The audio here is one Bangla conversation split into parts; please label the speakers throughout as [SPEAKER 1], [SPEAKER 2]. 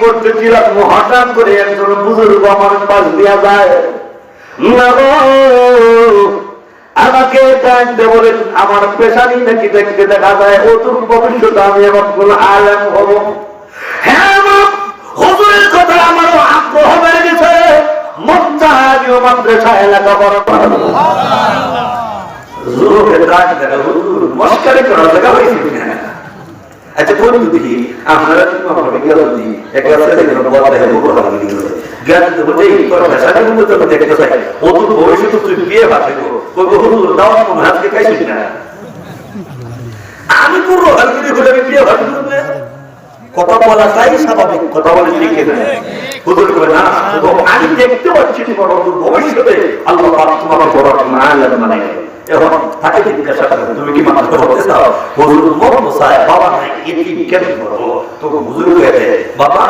[SPEAKER 1] করতেছিলাম হঠাৎ করে একজন বুজুর্গ আমার পাশ দিয়া যায়। না আমাকে ডাকতে বলেন আমার পেশানি নাকি দেখতে দেখা যায় অতুর ভবিষ্যতে আমি এমন কোন আলেম হব। হ্যাঁ মা, কথা আমারও আগ্রহ বেড়ে গেছে। চায় এলাকা বড় যুবকের ডাক দেখা হুজুর মস্কারি করার জায়গা হয়েছে কিনা? আচ্ছা কোন দেখি। আপনারা কি মনে গেল দি এক রাস্তা থেকে বলা হয় বড় কি জ্ঞান তো বলে এই তোর ভাষা কি বলতে তো দেখতে চাই। তো ভবিষ্যতে তুই বিয়ে ভাববো কই হুজুর, দাও মনে হাতে খাইছিস না। আমি পুরো হালকি হলে আমি বিয়ে কথা বলাটাই স্বাভাবিক, কথা বলে ঠিক না হুজুর করে না আমি দেখতে পাচ্ছি তোমার অদূর ভবিষ্যতে। আল্লাহ পাক তোমাকে বড় মানে এখন তাকে জিজ্ঞাসা করবে তুমি কি মানুষ করতে চাও? হুজুর মন চায় বাবা এটি কেন করব তো হুজুর কয়ে বাবা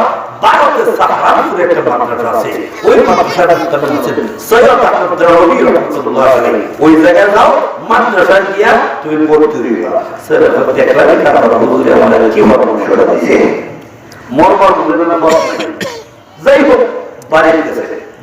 [SPEAKER 1] ভারতের সাহারানপুরে একটা মাদ্রাসা আছে। ওই মাদ্রাসাটা তারা বলছেন সৈয়দ আহমদ রবি রহমতুল্লাহ আলাইহি। ওই জায়গায় যাও মাদ্রাসা গিয়া তুমি পড়তে দিবা। স্যার দেখলাম তারা হুজুর আমাদের কি পরামর্শটা দিয়েছে? মরমর বুঝে না বড় যাই হোক বাড়িতে গেছে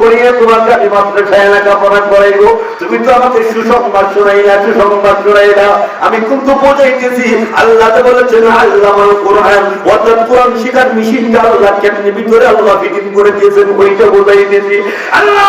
[SPEAKER 1] করিয়া তোমার কাছে তুমি তো আমাকে সুসংবাদ না সুসংবাদ না আমি কিন্তু বোঝাইতেছি আল্লাহ বলেছেন আল্লাহ কোরআন, অর্থাৎ কোরআন শিকার মেশিনটা আল্লাহ কেমনি ভিতরে আল্লাহ ফিটিং করে দিয়েছেন, ওইটা বোঝাইতেছি। আল্লাহ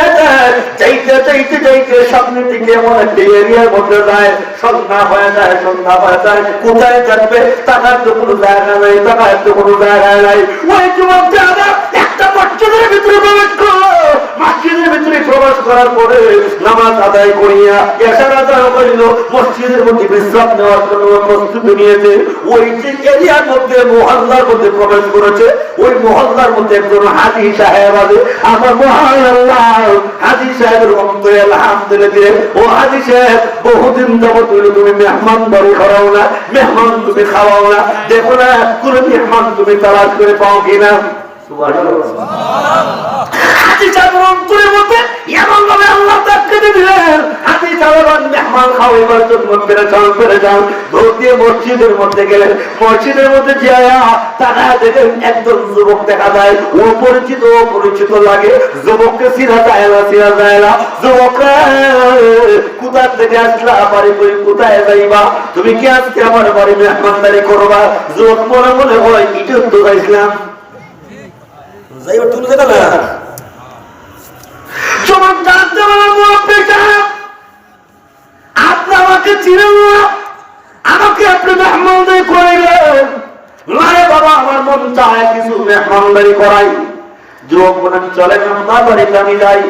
[SPEAKER 1] চাইতে চাইতে চাইতে সামনের দিকে এমন একটা এরিয়ার মধ্যে যায়, সন্ধ্যা হয়ে যায়, সন্ধ্যা হয়ে যায়, কোথায় তো কোনো জায়গা তো কোনো জায়গা নাই। ওই মসজিদের প্রবেশ করার পরে নামাজ আদায় করিয়া এসার আদায় করিল, মসজিদের মধ্যে বিশ্রাম নেওয়ার জন্য প্রস্তুতি নিয়েছে। ওই যে এরিয়ার মধ্যে, মহল্লার মধ্যে প্রবেশ করেছে, ওই মহল্লার মধ্যে একজন হাজি সাহেব আছে, আমার মহান সাহেবের অন্তরে আলহামদুলিল্লাহ ও হাজি সাহেব, বহুদিন যাবত হইল তুমি মেহমান বাড়ি করাও না, মেহমান তুমি খাওয়াও দেখো না, কোন মেহমান তুমি তালাশ করে পাও কিনা? হাতি চালের অন্তরের মধ্যে এমন ভাবে আল্লাহ তাকে দিলেন, হাতি চালের মেহমান খাওয়াইবার জন্য ফেরে যান ফেরে যান দৌড় দিয়ে মসজিদের মধ্যে গেলেন। মসজিদের মধ্যে যায়া তারা দেখেন একজন যুবক দেখা যায় ও পরিচিত লাগে। যুবককে সিরা সিরা যুবক কোথা থেকে আসলা? বাড়ি কোথায় যাইবা? তুমি কি আজকে আমার বাড়ি মেহমানদারি করবা? যুবক মনে মনে হয় ইটে তো যাইছিলাম যাইবার তুমি দেখা না যখন জানতে পারলাম মুরব্বী সাহেব, আপনি আমাকে চিনেন না আমাকে আপনি মেহমানদারি করাইলেন নয় বাবা আমার মন চায় কিছু মেহমানদারি করাই। যুবক বলেন চলেন আপনার বাড়িতে আমি যাই।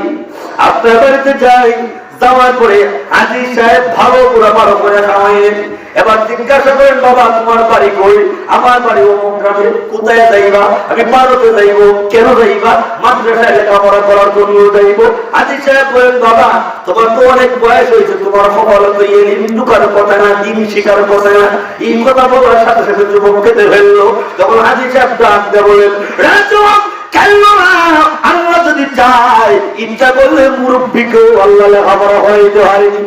[SPEAKER 1] আপনার বাড়িতে যাই। যাওয়ার পরে হাজি সাহেব ভালো করে ভালো করে খাওয়াইলেন এবার জিজ্ঞাসা করেন, বাবা, তোমার বাড়ি কই? আমার বাড়ি অমুক গ্রামে। কোথায় যাইবা? আমি ভারতে যাইব। কেন যাইবা? মাদ্রাসায় লেখাপড়া করার জন্য যাইব। হাজি সাহেব বলেন, বাবা, তোমার তো অনেক বয়স হয়েছে। তোমার সফল তো এলিম ঢুকার কথা না, দিন শিকার কথা না। এই কথা বলার সাথে সাথে যুবক খেতে সাহেব ডাক দিয়ে বলেন "রে যুবক, আল্লাহ যদি চায় ইচ্ছা করলে মুরব্বীকেও আল্লাহ লেখাপড়া হইতে হয়নি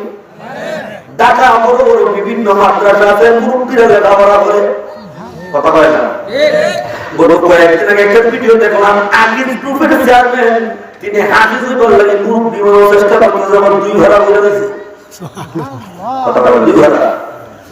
[SPEAKER 1] ঢাকা বড় বড় বিভিন্ন মাদ্রাসা আছে মুরব্বীরা লেখাপড়া করে। তিনি হাফিজ মুরব্বী চেষ্টা করতে যখন দুই ঘরা বলে দিয়েছে কথা বলে দুই ঘরা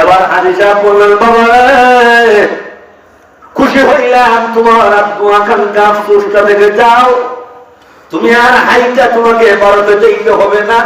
[SPEAKER 1] এবার হাদিসা বললেন, বাবা খুশি হইলাম তোমার আকাঙ্ক্ষা আফসোসটা দেখে যাও। তুমি আর হাইটা তোমাকে ভারতে যেতে হবে না।